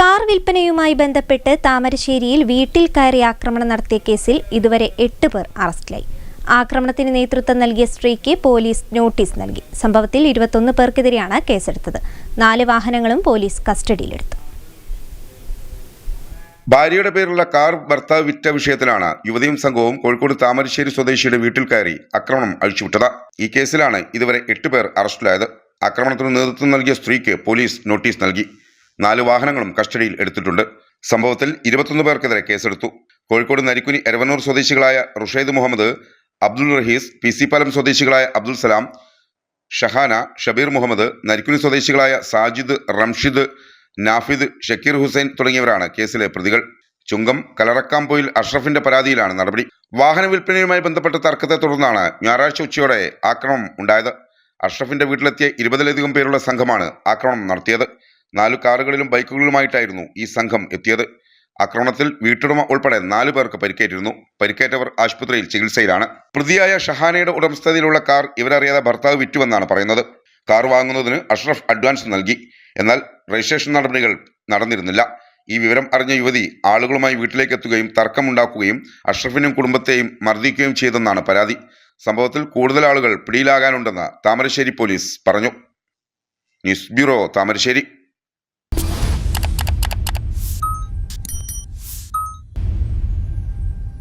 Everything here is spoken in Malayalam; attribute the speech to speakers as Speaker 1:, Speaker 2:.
Speaker 1: കാർ വിൽപ്പനയുമായി ബന്ധപ്പെട്ട് താമരശ്ശേരിയിൽ വീട്ടിൽ കയറി ആക്രമണം നടത്തിയ കേസിൽ ഇതുവരെ എട്ട് പേർ അറസ്റ്റിലായി. ആക്രമണത്തിന് നേതൃത്വം നൽകിയ സ്ത്രീക്ക് പോലീസ് നോട്ടീസ് നൽകി. സംഭവത്തിൽ ഇരുപത്തൊന്ന് പേർക്കെതിരെയാണ് കേസെടുത്തത്. നാല് വാഹനങ്ങളും പോലീസ് കസ്റ്റഡിയിലെടുത്തു.
Speaker 2: ഭാര്യയുടെ പേരിലുള്ള കാർ ഭർത്താവ് വിറ്റ വിഷയത്തിലാണ് യുവതിയും സംഘവും കോഴിക്കോട് താമരശ്ശേരി സ്വദേശിയുടെ വീട്ടിൽ കയറി ആക്രമണം അഴിച്ചുവിട്ടത്. ഈ കേസിലാണ് ഇതുവരെ എട്ട് പേർ അറസ്റ്റിലായത്. ആക്രമണത്തിന് നേതൃത്വം നൽകിയ സ്ത്രീക്ക് പോലീസ് നോട്ടീസ് നൽകി. നാല് വാഹനങ്ങളും കസ്റ്റഡിയിൽ എടുത്തിട്ടുണ്ട്. സംഭവത്തിൽ ഇരുപത്തൊന്ന് പേർക്കെതിരെ കേസെടുത്തു. കോഴിക്കോട് നരിക്കുനി എരവന്നൂർ സ്വദേശികളായ റുഷൈദ് മുഹമ്മദ് അബ്ദുൾ റഹീസ് പി സി പാലം സ്വദേശികളായ അബ്ദുൾ സലാം ഷഹാന ഷബീർ മുഹമ്മദ് നരിക്കുനി സ്വദേശികളായ സാജിദ് റംഷിദ് നാഫിദ് ഷക്കീർ ഹുസൈൻ തുടങ്ങിയവരാണ് കേസിലെ പ്രതികൾ. ചുങ്കം കലറക്കാംപോയിൽ അഷ്റഫിന്റെ പരാതിയിലാണ് നടപടി. വാഹന വിൽപ്പനയുമായി ബന്ധപ്പെട്ട തർക്കത്തെ തുടർന്നാണ് ഞായറാഴ്ച ഉച്ചയോടെ ആക്രമണം ഉണ്ടായത്. അഷ്റഫിന്റെ വീട്ടിലെത്തിയ ഇരുപതിലധികം പേരുള്ള സംഘമാണ് ആക്രമണം നടത്തിയത്. നാല് കാറുകളിലും ബൈക്കുകളിലുമായിട്ടായിരുന്നു ഈ സംഘം എത്തിയത്. ആക്രമണത്തിൽ വീട്ടുടമ ഉൾപ്പെടെ നാലു പേർക്ക് പരിക്കേറ്റിരുന്നു. പരിക്കേറ്റവർ ആശുപത്രിയിൽ ചികിത്സയിലാണ്. പ്രതിയായ ഷഹാനയുടെ ഉടമസ്ഥതയിലുള്ള കാർ ഇവരറിയാതെ ഭർത്താവ് വിറ്റുവെന്നാണ് പറയുന്നത്. കാർ വാങ്ങുന്നതിന് അഷ്റഫ് അഡ്വാൻസ് നൽകി. എന്നാൽ രജിസ്ട്രേഷൻ നടപടികൾ നടന്നിരുന്നില്ല. ഈ വിവരം അറിഞ്ഞ യുവതി ആളുകളുമായി വീട്ടിലേക്ക് എത്തുകയും തർക്കമുണ്ടാക്കുകയും അഷ്റഫിനും കുടുംബത്തെയും മർദ്ദിക്കുകയും ചെയ്തെന്നാണ് പരാതി. സംഭവത്തിൽ കൂടുതൽ ആളുകൾ പിടിയിലാകാനുണ്ടെന്ന് താമരശ്ശേരി പോലീസ് പറഞ്ഞു. News bureau Thamarassery.